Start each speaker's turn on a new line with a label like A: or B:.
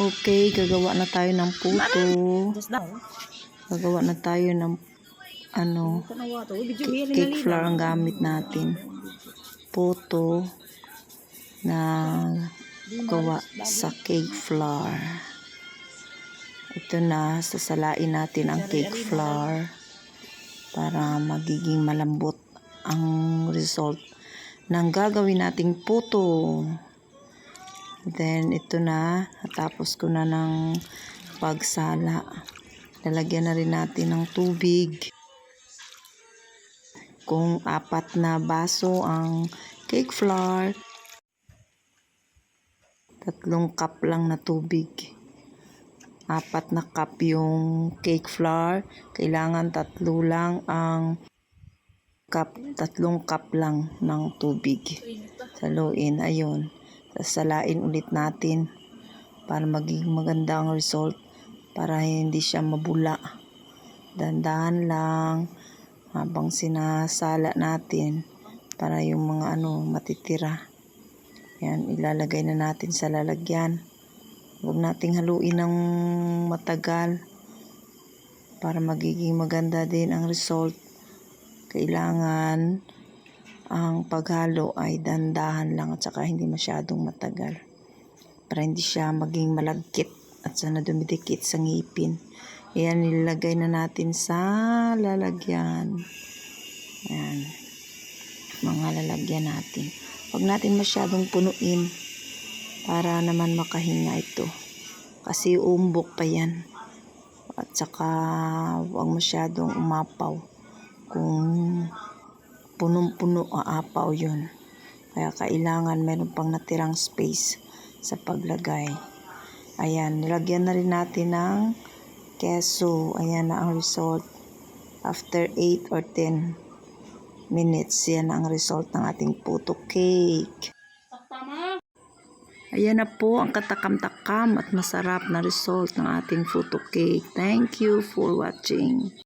A: Okay, gagawa na tayo ng puto. Gagawa na tayo ng ano, cake flour ang gamit natin. Puto na gawa sa cake flour. Ito na, sasalain natin ang cake flour para magiging malambot ang result ng gagawin nating puto. Then, ito na, natapos ko na ng pagsala. Lalagyan na rin natin ng tubig. Kung apat na baso ang cake flour, tatlong cup lang na tubig. Apat na cup yung cake flour, kailangan tatlo lang ang cup, tatlong cup lang ng tubig. Saluin, ayun. Sasalain ulit natin para maging maganda ang result para hindi siya mabula. Dandahan lang habang sinasala natin para yung mga ano matitira. Yan, ilalagay na natin sa lalagyan. Huwag nating haluin ng matagal para magiging maganda din ang result. Kailangan ang paghalo ay dandahan lang at saka hindi masyadong matagal para hindi siya maging malagkit at sana dumidikit sa ngipin. Ayan, nilagay na natin sa lalagyan. Ayan. Mga lalagyan natin. Huwag natin masyadong punuin para naman makahinga ito. Kasi umbok pa yan. At saka huwag masyadong umapaw. Kung punong-puno aapaw yun. Kaya kailangan meron pang natirang space sa paglagay. Ayan, nilagyan na rin natin ng keso. Ayan na ang result. After 8 or 10 minutes, yan ang result ng ating puto cake. Ayan na po ang katakam-takam at masarap na result ng ating photo cake. Thank you for watching.